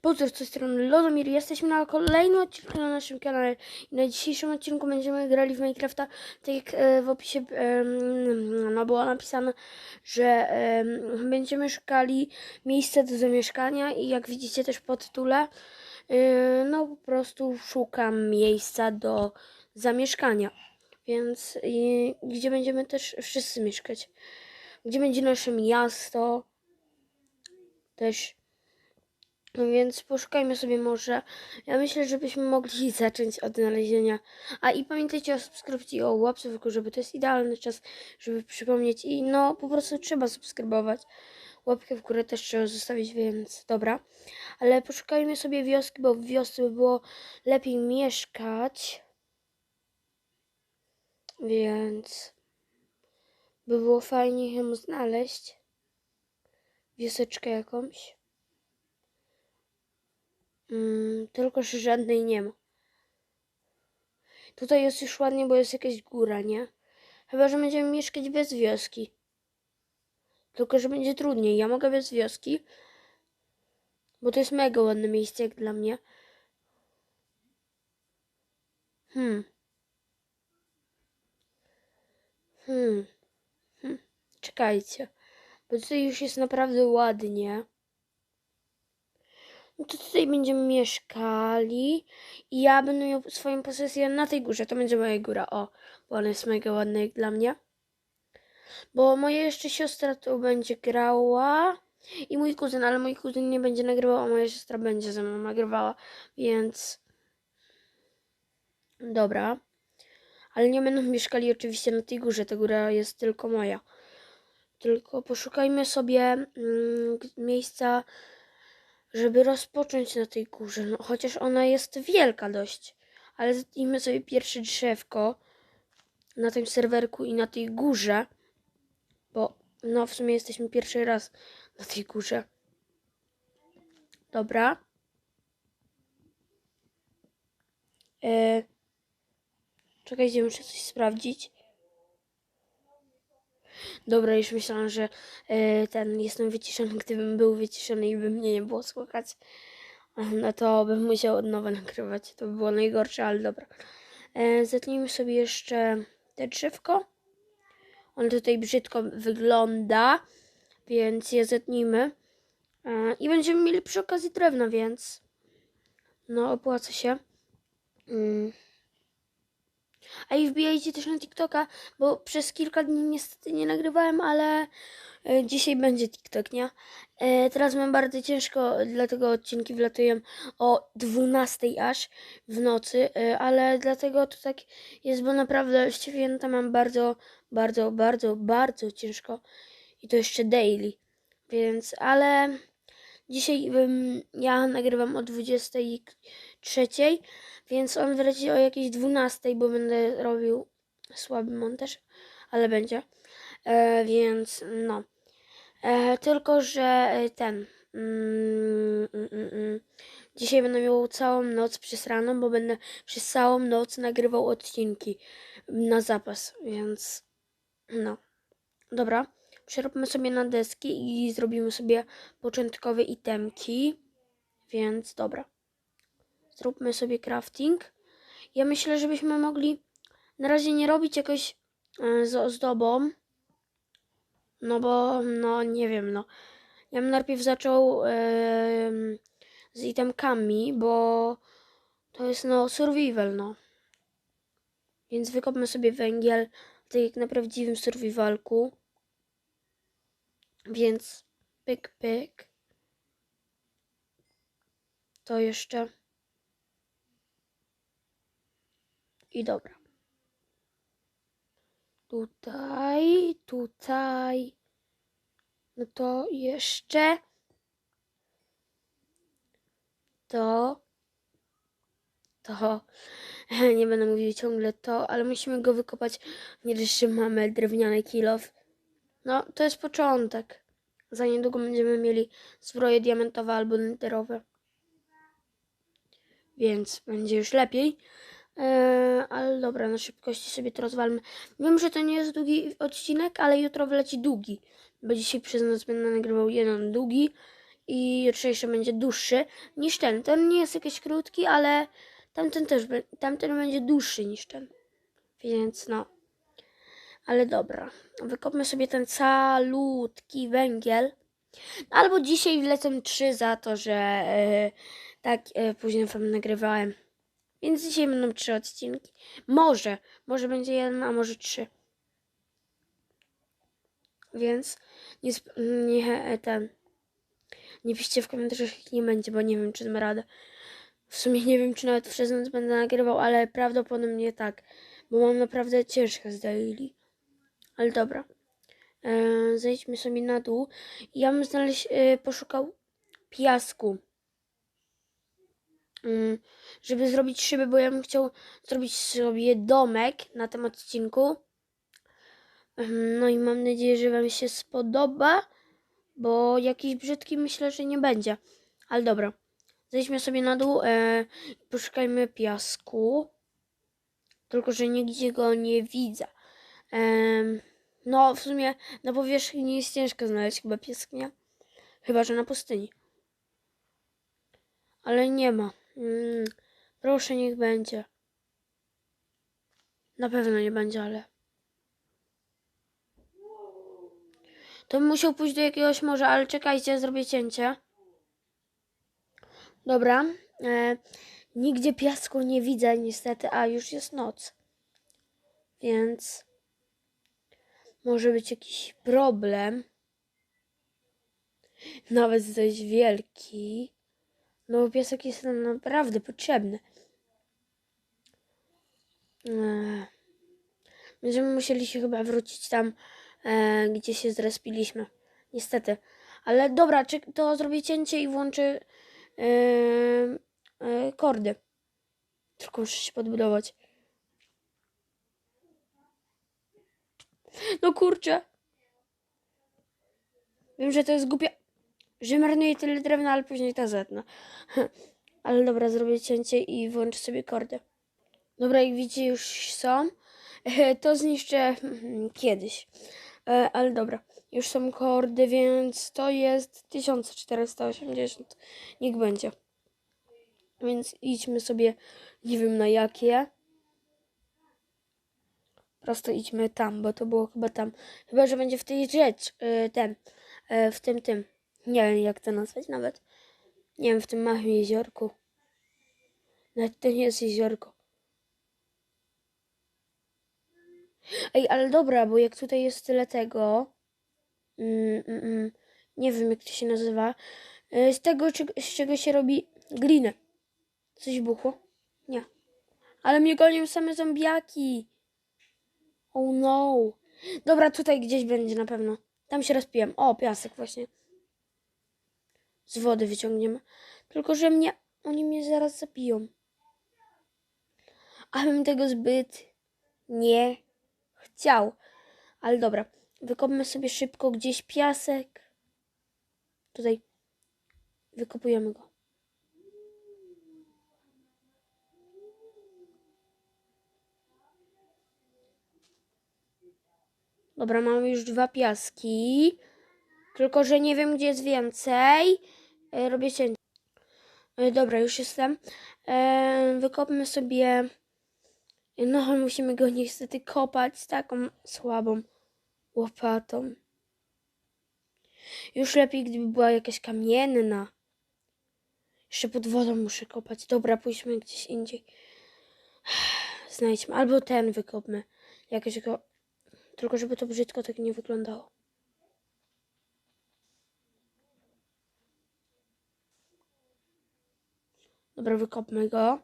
Pozdrow z strony Lodomir. Jesteśmy na kolejnym odcinku na naszym kanale. I na dzisiejszym odcinku będziemy grali w Minecrafta. Tak jak e, w opisie no, było napisane, że em, będziemy szukali miejsca do zamieszkania. I jak widzicie też po tytule, e, no po prostu szukam miejsca do zamieszkania. Więc gdzie będziemy też wszyscy mieszkać. Gdzie będzie nasze miasto. Też więc poszukajmy sobie może. Ja myślę, żebyśmy mogli zacząć od znalezienia. A i pamiętajcie o subskrypcji i o łapce w górze, żeby to jest idealny czas, żeby przypomnieć. I no, po prostu trzeba subskrybować. Łapkę w górę też trzeba zostawić, więc dobra. Ale poszukajmy sobie wioski, bo w wiosce by było lepiej mieszkać. Więc by było fajnie ją znaleźć. Wioseczkę jakąś. Mm, tylko, że żadnej nie ma. Tutaj jest już ładnie, bo jest jakaś góra, nie? Chyba, że będziemy mieszkać bez wioski. Tylko, że będzie trudniej. Ja mogę bez wioski. Bo to jest mega ładne miejsce jak dla mnie. Hmm. Hmm. hmm. Czekajcie. Bo tutaj już jest naprawdę ładnie. No to tutaj będziemy mieszkali i ja będę miał swoją posesję na tej górze. To będzie moja góra, o, bo ona jest mega ładna jak dla mnie. Bo moja jeszcze siostra tu będzie grała i mój kuzyn, ale mój kuzyn nie będzie nagrywał, a moja siostra będzie ze mną nagrywała, więc... Dobra. Ale nie będą mieszkali oczywiście na tej górze, ta góra jest tylko moja. Tylko poszukajmy sobie mm, miejsca żeby rozpocząć na tej górze. No, chociaż ona jest wielka dość. Ale zetnijmy sobie pierwsze drzewko na tym serwerku i na tej górze. Bo no w sumie jesteśmy pierwszy raz na tej górze. Dobra. E... Czekajcie, muszę coś sprawdzić. Dobra, już myślałam, że e, ten jestem wyciszony. Gdybym był wyciszony i by mnie nie było słychać, no to bym musiał od nowa nagrywać. To by było najgorsze, ale dobra. E, zetnijmy sobie jeszcze te drzewko. On tutaj brzydko wygląda, więc je zetnijmy. E, I będziemy mieli przy okazji drewna, więc no opłaca się. Mm. A i wbijajcie też na TikToka, bo przez kilka dni niestety nie nagrywałem, ale e, dzisiaj będzie TikTok, nie? E, teraz mam bardzo ciężko, dlatego odcinki wlatują o 12 aż w nocy, e, ale dlatego to tak jest, bo naprawdę święta mam bardzo, bardzo, bardzo, bardzo ciężko i to jeszcze daily, więc, ale dzisiaj ja nagrywam o 23, więc on wleci o jakiejś 12, bo będę robił słaby montaż, ale będzie. E, więc no. E, tylko, że e, ten. Mm, mm, mm, mm, dzisiaj będę miał całą noc przez rano, bo będę przez całą noc nagrywał odcinki na zapas, więc no. Dobra. Przeróbmy sobie na deski i zrobimy sobie początkowe itemki. Więc dobra zróbmy sobie crafting. Ja myślę, żebyśmy mogli na razie nie robić jakoś e, z ozdobą. No bo, no nie wiem, no. Ja bym najpierw zaczął yy, z itemkami, bo to jest no survival, no. Więc wykopmy sobie węgiel, tak jak na prawdziwym survivalku. Więc pyk, pyk. To jeszcze. I dobra. Tutaj, tutaj. No to jeszcze. To. To. Nie będę mówił ciągle to, ale musimy go wykopać. Nie że mamy drewniany kilof. No, to jest początek. Za niedługo będziemy mieli zbroje diamentowe albo neterowe. Więc będzie już lepiej. Eee, ale dobra, na szybkości sobie to rozwalmy. Wiem, że to nie jest długi odcinek, ale jutro wleci długi. Bo dzisiaj przez noc będę nagrywał jeden długi i jutrzejszy będzie dłuższy niż ten. Ten nie jest jakiś krótki, ale tamten też tamten będzie dłuższy niż ten. Więc no. Ale dobra. Wykopmy sobie ten calutki węgiel. Albo dzisiaj wlecę trzy za to, że e, tak e, później wam nagrywałem. Więc dzisiaj będą trzy odcinki. Może, może będzie jeden, a może trzy. Więc nie, nie ten. Nie piszcie w komentarzach, jak nie będzie, bo nie wiem, czy dam radę. W sumie nie wiem, czy nawet przez noc będę nagrywał, ale prawdopodobnie tak. Bo mam naprawdę ciężkie z daily. Ale dobra. E, zejdźmy sobie na dół. Ja bym znaleźć, e, poszukał piasku. Mm, żeby zrobić szyby, bo ja bym chciał zrobić sobie domek na tym odcinku. Em, No i mam nadzieję, że Wam się spodoba, bo jakiś brzydki myślę, że nie będzie. Ale dobra. Zejdźmy sobie na dół e, i poszukajmy piasku. Tylko, że nigdzie go nie widzę. Em, no, w sumie na powierzchni jest ciężko znaleźć chyba piesk, nie? Chyba, że na pustyni. Ale nie ma. Mm, proszę, niech będzie. Na pewno nie będzie, ale. To bym musiał pójść do jakiegoś morza, ale czekajcie, zrobię cięcie. Dobra. E, nigdzie piasku nie widzę, niestety, a już jest noc. Więc może być jakiś problem. Nawet dość wielki. No bo piesek jest nam naprawdę potrzebny. Eee, Będziemy musieli się chyba wrócić tam, e, gdzie się zrespiliśmy. Niestety. Ale dobra, czy to zrobię cięcie i włączę e, e, kordy. Tylko muszę się podbudować. No kurczę. Wiem, że to jest głupie, że marnuję tyle drewna, ale później to zetnę. Ale dobra, zrobię cięcie i włączę sobie kordy. Dobra, jak widzicie, już są. To zniszczę mm, kiedyś. E, Ale dobra, już są kordy, więc to jest 1480. Niech będzie. Więc idźmy sobie, nie wiem na jakie. Prosto idźmy tam, bo to było chyba tam. Chyba, że będzie w tej rzecz, y, ten, y, w tym, tym. Nie wiem, jak to nazwać nawet. Nie wiem, w tym małym jeziorku. Nawet to nie jest jeziorko. Ej, ale dobra, bo jak tutaj jest tyle tego. Mm, mm, mm, nie wiem, jak to się nazywa. y, Z tego, z czego się robi glinę. Coś buchło? Nie. Ale mnie gonią same zombiaki. Oh no. Dobra, tutaj gdzieś będzie na pewno. Tam się rozpiłem. O, piasek właśnie. Z wody wyciągniemy. Tylko, że mnie, oni mnie zaraz zabiją. A tego zbyt nie chciał. Ale dobra, wykopmy sobie szybko gdzieś piasek. Tutaj wykopujemy go. Dobra, mamy już dwa piaski. Tylko, że nie wiem, gdzie jest więcej. E, Robię cięcie. E, Dobra, już jestem. E, Wykopmy sobie. No, musimy go niestety kopać z taką słabą łopatą. Już lepiej, gdyby była jakaś kamienna. Jeszcze pod wodą muszę kopać. Dobra, pójdźmy gdzieś indziej. Znajdźmy. Albo ten wykopmy. Jakoś go. Tylko, żeby to brzydko tak nie wyglądało. Dobra, wykopmy go.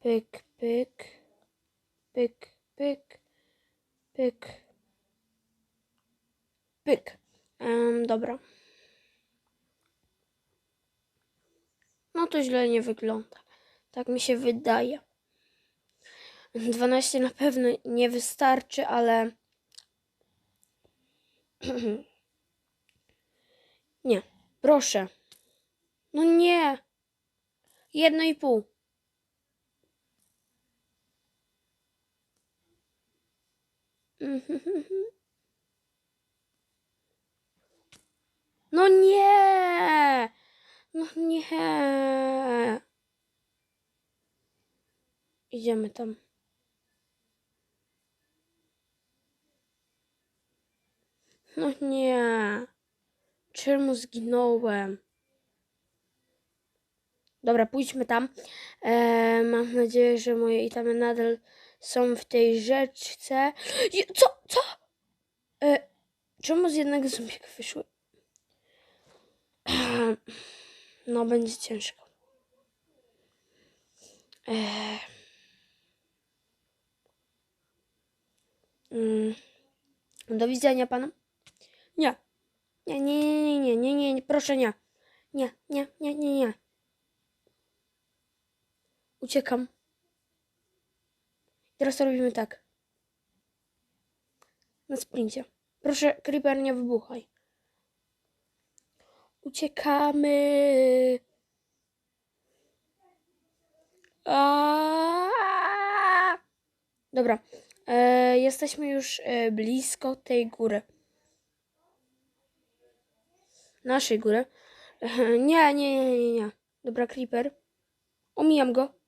Pyk, pyk. Pyk, pyk. Pyk. Pyk. Em, dobra. No to źle nie wygląda. Tak mi się wydaje. 12 na pewno nie wystarczy, ale. nie, proszę. No nie. Jedno i pół. No nie! No nie! Idziemy tam. No nie. Czemu zginąłem? Dobra, pójdźmy tam. E, mam nadzieję, że moje itemy nadal są w tej rzeczce. Je- Co? Co? E, czemu z jednego zombiaka wyszły? No, będzie ciężko. E, mm, do widzenia panom. Nie. Nie, nie, nie, nie, nie, nie, nie, proszę nie. Nie, nie, nie, nie, nie. Uciekam. Teraz robimy tak. Na sprincie. Proszę, Creeper, nie wybuchaj. Uciekamy. Aaaa! Dobra. E, jesteśmy już e, blisko tej góry. Naszej góry. E, nie, nie, nie, nie, nie. Dobra, Creeper. Omijam go.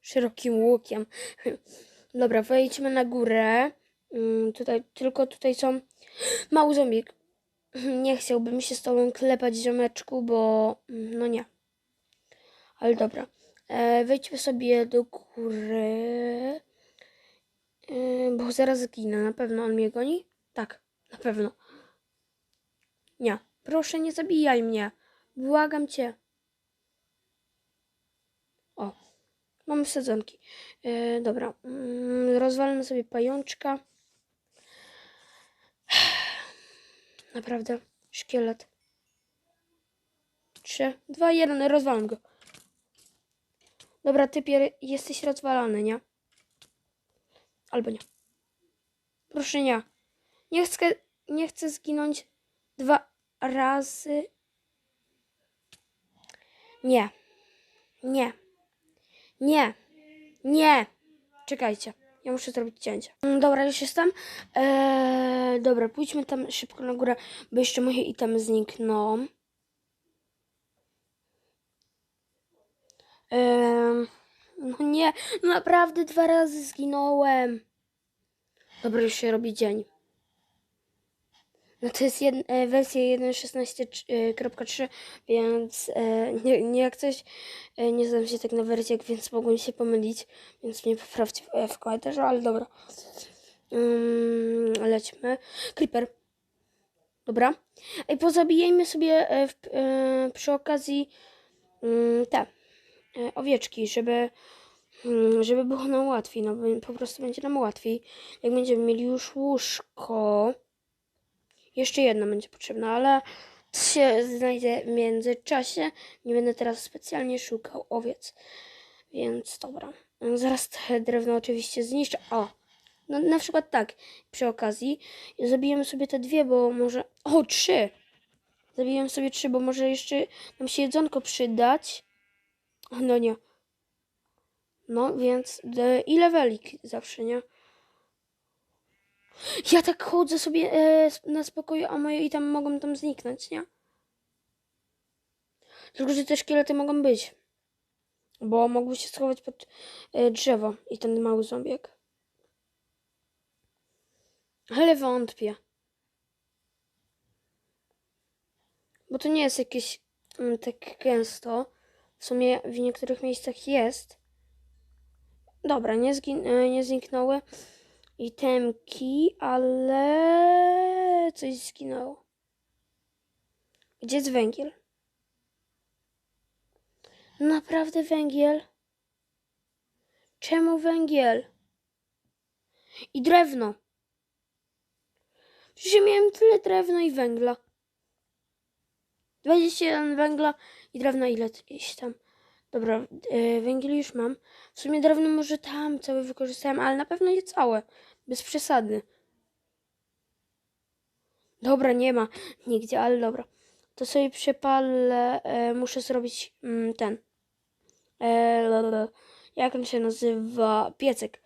Szerokim łukiem. Dobra, wejdźmy na górę. Mm, tutaj, tylko tutaj są mały zombik. Nie chciałbym się z tobą klepać, ziomeczku, bo mm, no nie. Ale dobra. E, wejdźmy sobie do góry. E, bo zaraz zginę. Na pewno on mnie goni? Tak, na pewno. Nie. Proszę, nie zabijaj mnie. Błagam cię. O, mamy sadzonki. E, dobra, mm, rozwalmy sobie pajączka. Naprawdę, szkielet. Trzy, dwa, jeden, rozwalam go. Dobra, typie, jesteś rozwalony, nie? Albo nie. Proszę nie. Nie chcę, nie chcę zginąć dwa razy. Nie. Nie. Nie. Nie. Czekajcie. Ja muszę zrobić cięcie. Mm, Dobra, już jestem. Eee, dobra, pójdźmy tam szybko na górę, bo jeszcze moje itemy znikną. Eee, no nie, naprawdę dwa razy zginąłem. Dobra, już się robi dzień. No to jest jed, e, wersja 1.16.3, więc e, nie, nie jak coś, e, nie znam się tak na wersjach, więc mogłem się pomylić, więc mnie poprawcie w, e, w komentarzu, ale dobra. Um, lećmy. Creeper. Dobra. Ej, pozabijajmy sobie e, w, e, przy okazji mm, te e, owieczki, żeby, mm, żeby było nam łatwiej, no po prostu będzie nam łatwiej, jak będziemy mieli już łóżko. Jeszcze jedna będzie potrzebna, ale to się znajdzie w międzyczasie. Nie będę teraz specjalnie szukał owiec. Więc dobra. Zaraz te drewno oczywiście zniszczę. O! No, na przykład tak, przy okazji. Zabijemy sobie te dwie, bo może... O, trzy! Zabijemy sobie trzy, bo może jeszcze nam się jedzonko przydać. No nie. No, więc de, i levelik zawsze, nie? Ja tak chodzę sobie e, na spokoju, a moje i tam mogą tam zniknąć, nie? Tylko, że te szkielety mogą być. Bo mogły się schować pod e, drzewo i ten mały zombiek. Ale wątpię. Bo to nie jest jakieś mm, tak gęsto. W sumie w niektórych miejscach jest. Dobra, nie, zgin- e, nie zniknęły itemki, ale coś zginęło. Gdzie jest węgiel? Naprawdę węgiel? Czemu węgiel? I drewno. Przecież ja miałem tyle drewna i węgla. 21 węgla i drewna ile ileś tam. Dobra, e, węgiel już mam. W sumie drewno może tam całe wykorzystałem, ale na pewno nie całe. Bez przesady. Dobra, nie ma nigdzie, ale dobra. To sobie przepalę. E, muszę zrobić mm, ten. E, jak on się nazywa? Piecek.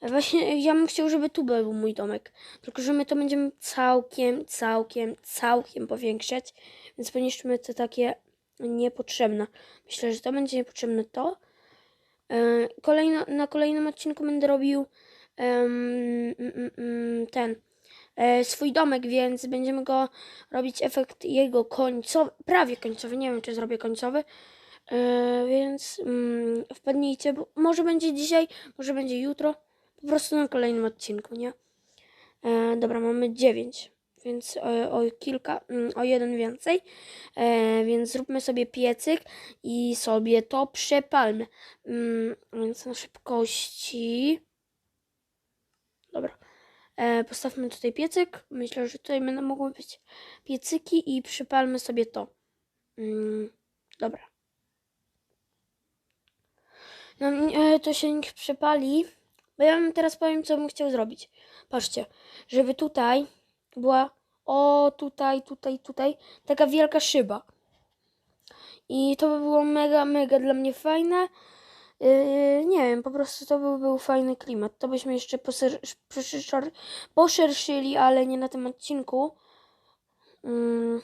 E, Właśnie ja bym chciał, żeby tu był mój domek. Tylko, że my to będziemy całkiem, całkiem, całkiem powiększać. więc poniszczmy te takie niepotrzebne. Myślę, że to będzie niepotrzebne to. E, Kolejno, na kolejnym odcinku będę robił ten e, swój domek, więc będziemy go robić efekt jego końcowy, prawie końcowy, nie wiem czy zrobię końcowy, e, więc mm, wpadnijcie, bo może będzie dzisiaj, może będzie jutro, po prostu na kolejnym odcinku, nie? E, dobra, mamy 9, więc o, o kilka, mm, o jeden więcej, e, więc zróbmy sobie piecyk i sobie to przepalmy. Mm, więc na szybkości. E, postawmy tutaj piecyk. Myślę, że tutaj będą mogły być piecyki i przypalmy sobie to. Mm, dobra. No, e, to się niech przypali. Bo ja wam teraz powiem, co bym chciał zrobić. Patrzcie, żeby tutaj była, o tutaj, tutaj, tutaj, taka wielka szyba. I to by było mega, mega dla mnie fajne. Yy, nie wiem, po prostu to by był fajny klimat. To byśmy jeszcze poszerz- poszerszyli, ale nie na tym odcinku. Mm.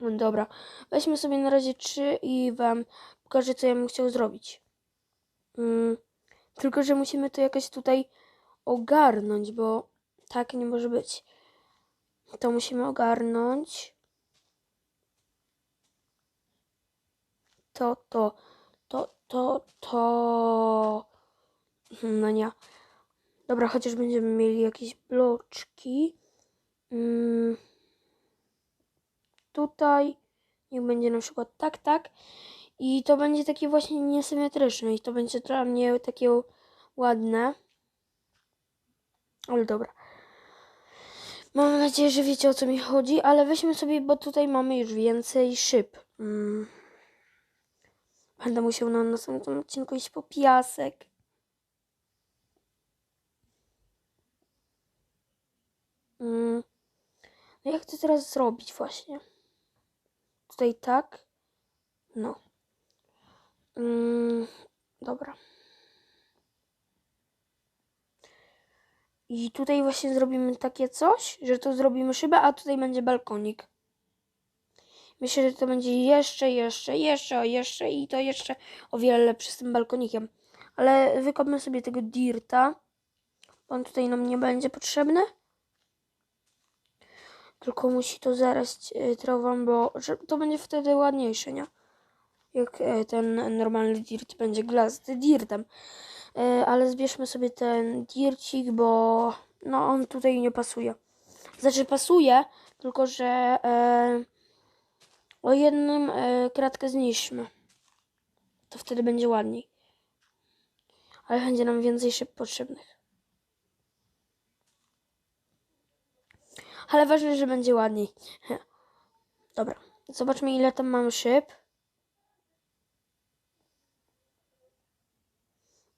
Dobra, weźmy sobie na razie trzy i wam pokażę, co ja bym chciał zrobić. Mm. Tylko, że musimy to jakoś tutaj ogarnąć, bo tak nie może być. To musimy ogarnąć. To, to, to, to, to. No nie. Dobra, chociaż będziemy mieli jakieś bloczki. Mm. Tutaj niech będzie na przykład tak, tak. I to będzie takie właśnie niesymetryczne i to będzie dla mnie takie ładne. Ale dobra. Mam nadzieję, że wiecie o co mi chodzi, ale weźmy sobie, bo tutaj mamy już więcej szyb. Mm. Będę musiał na następnym odcinku iść po piasek. Mm. No jak to teraz zrobić właśnie? Tutaj tak. No. Mm. Dobra. I tutaj właśnie zrobimy takie coś, że tu zrobimy szybę, a tutaj będzie balkonik. Myślę, że to będzie jeszcze, jeszcze, jeszcze, jeszcze i to jeszcze o wiele lepsze z tym balkonikiem. Ale wykopmy sobie tego dirta. On tutaj nam nie będzie potrzebny. Tylko musi to zaraz e, trawą, bo to będzie wtedy ładniejsze, nie? Jak e, ten normalny dirt będzie glazdy dirtem. E, ale zbierzmy sobie ten dircik, bo no on tutaj nie pasuje. Znaczy pasuje, tylko że o jednym e, kratkę zniszczmy. To wtedy będzie ładniej. Ale będzie nam więcej szyb potrzebnych. Ale ważne, że będzie ładniej. Dobra. Zobaczmy ile tam mamy szyb.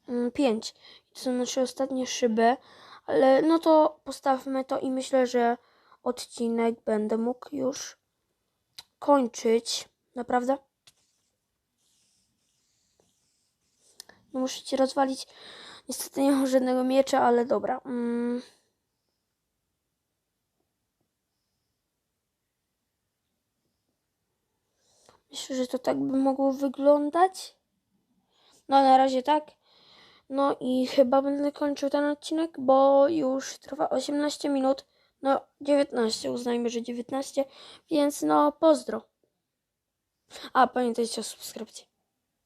Mm, Pięć. To są nasze ostatnie szyby. Ale no to postawmy to i myślę, że odcinek będę mógł już kończyć. Naprawdę? No muszę ci rozwalić. Niestety nie mam żadnego miecza, ale dobra. Mm. Myślę, że to tak by mogło wyglądać. No na razie tak. No i chyba będę kończył ten odcinek, bo już trwa 18 minut. No 19, uznajmy, że 19. Więc no pozdro. A pamiętajcie o subskrypcji.